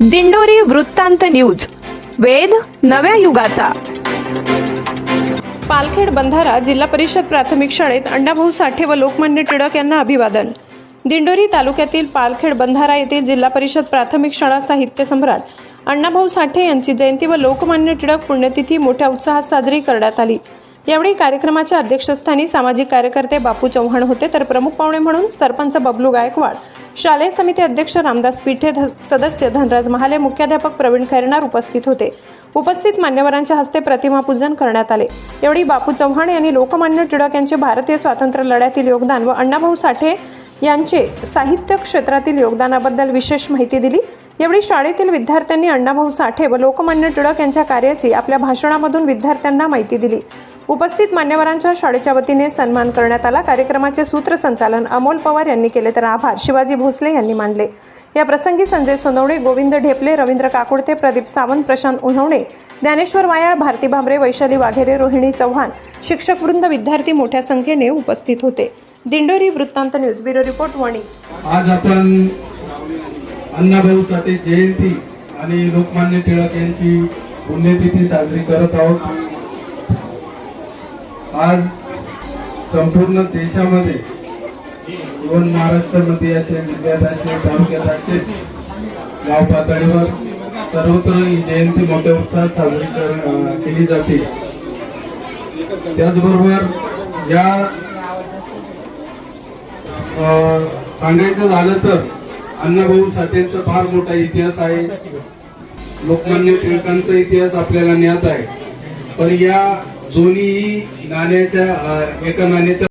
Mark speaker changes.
Speaker 1: दिंडोरी वृत्तांत न्यूज. वेद नव्या युगाचा.
Speaker 2: पालखेड बंधारा जिल्हा परिषद प्राथमिक शाळेत अण्णाभाऊ साठे व लोकमान्य टिळक यांना अभिवादन. दिंडोरी तालुक्यातील पालखेड बंधारा येथील जिल्हा परिषद प्राथमिक शाळा साहित्य सम्राट अण्णाभाऊ साठे यांची जयंती व लोकमान्य टिळक पुण्यतिथी मोठ्या उत्साहात साजरी करण्यात आली. यावेळी कार्यक्रमाच्या अध्यक्षस्थानी सामाजिक कार्यकर्ते बापू चव्हाण होते तर प्रमुख पाहुणे म्हणून सरपंच बबलू गायकवाड शालेय समिती अध्यक्ष रामदास पीठे ध- सदस्य धनराज महाले मुख्याध्यापक प्रवीण खैरनार उपस्थित होते. उपस्थित मान्यवरांच्या हस्ते प्रतिमा पूजन करण्यात आले. एवढी बापू चव्हाण यांनी लोकमान्य टिळक यांचे भारतीय स्वातंत्र्य लढ्यातील योगदान व अण्णाभाऊ साठे यांचे साहित्य क्षेत्रातील योगदानाबद्दल विशेष माहिती दिली. यावेळी शाळेतील विद्यार्थ्यांनी अण्णाभाऊ साठे व लोकमान्य टिळक यांच्या कार्याची आपल्या भाषणामधून विद्यार्थ्यांना माहिती दिली. उपस्थित मान्यवरांच्या शाळेच्या वतीने सन्मान करण्यात आला. कार्यक्रमाचे सूत्रसंचालन अमोल पवार यांनी केले. तर आभार. शिवाजी भोसले यांनी मानले. या प्रसंगी संजय सोनवणे गोविंद ढेपले रवींद्र काकुडते प्रदीप सावंत प्रशांत उन्हवणे ज्ञानेश्वर वायाळ भारती भांबरे वैशाली वाघेरे रोहिणी चव्हाण शिक्षक वृंद विद्यार्थी मोठ्या संख्येने उपस्थित होते. दिंडोरी वृत्तांत न्यूज ब्युरो रिपोर्ट वणी.
Speaker 3: आज आपण अण्णाभाऊ साठे जयंती आणि लोकमान्य टिळक यांची पुण्यतिथी साजरी करत आहोत. आज संपूर्ण देशामध्ये दोन महाराष्ट्रामध्ये असेल जिल्ह्यात असेल तालुक्यात असेल. गाव पातळीवर सर्वत्र ही जयंती मोठ्या उत्साहात साजरी केली जाते. त्याचबरोबर या अं, सांगायचं झालं तर अण्णाभाऊ साठेंचा फार मोठा इतिहास आहे. लोकमान्य टिळकांचा इतिहास आपल्याला ज्ञात आहे. पण या दोन्ही नाण्याच्या एका नाण्याच्या